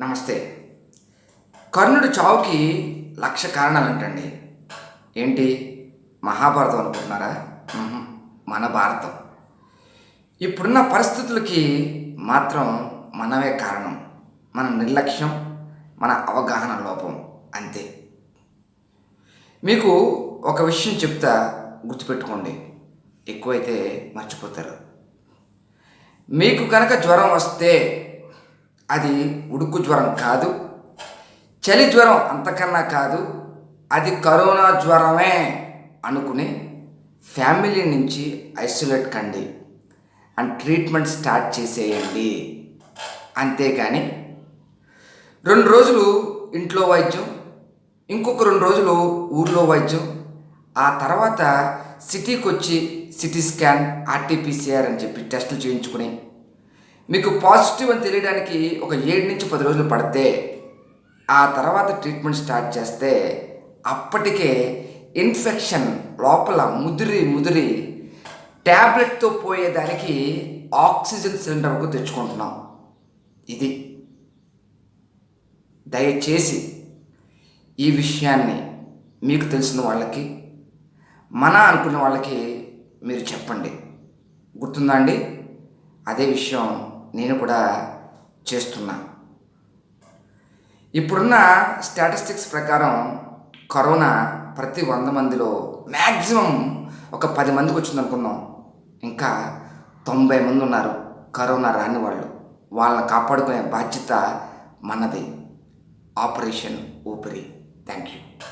నమస్తే. కర్ణుడు చావుకి లక్ష కారణాలంటండి. ఏంటి? మహాభారతం అనుకుంటున్నారా? మన భారతం. ఇప్పుడున్న పరిస్థితులకి మాత్రం మనమే కారణం. మన నిర్లక్ష్యం మన అవగాహన లోపం. అంతే. మీకు ఒక విషయం చెప్తా గుర్తుపెట్టుకోండి. ఎక్కువైతే మర్చిపోతారు. మీకు కనుక జ్వరం వస్తే అది ఉడుకు జ్వరం కాదు. చలి జ్వరం అంతకన్నా కాదు అది కరోనా జ్వరమే అనుకుని ఫ్యామిలీ నుంచి ఐసోలేట్ కండి అండ్ ట్రీట్మెంట్ స్టార్ట్ చేసేయండి. అంతేకాని రెండు రోజులు ఇంట్లో వైద్యం ఇంకొక రెండు రోజులు ఊర్లో వైద్యం ఆ తర్వాత సిటీకి వచ్చి సిటీ స్కాన్ ఆర్టీపీసీఆర్ అని చెప్పి టెస్టులు చేయించుకుని మీకు పాజిటివ్ అని తెలియడానికి ఒక ఏడు నుంచి పది రోజులు పడితే ఆ తర్వాత ట్రీట్మెంట్ స్టార్ట్ చేస్తే అప్పటికే ఇన్ఫెక్షన్ లోపల ముదిరి ముదిరి ట్యాబ్లెట్తో పోయేదానికి ఆక్సిజన్ సిలిండర్కు తెచ్చుకుంటున్నాం. ఇది. దయచేసి ఈ విషయాన్ని మీకు తెలిసిన వాళ్ళకి మన అనుకున్న వాళ్ళకి మీరు చెప్పండి. గుర్తుందా అండి? అదే విషయం నేను కూడా చేస్తున్నా. ఇప్పుడున్న స్టాటిస్టిక్స్ ప్రకారం కరోనా ప్రతి వంద మందిలో మ్యాక్సిమం ఒక పది మందికి వచ్చింది అనుకుందాం ఇంకా తొంభై మంది ఉన్నారు. కరోనా రాని వాళ్ళు. వాళ్ళని కాపాడుకునే బాధ్యత మనది. ఆపరేషన్ ఊపిరి. Thank you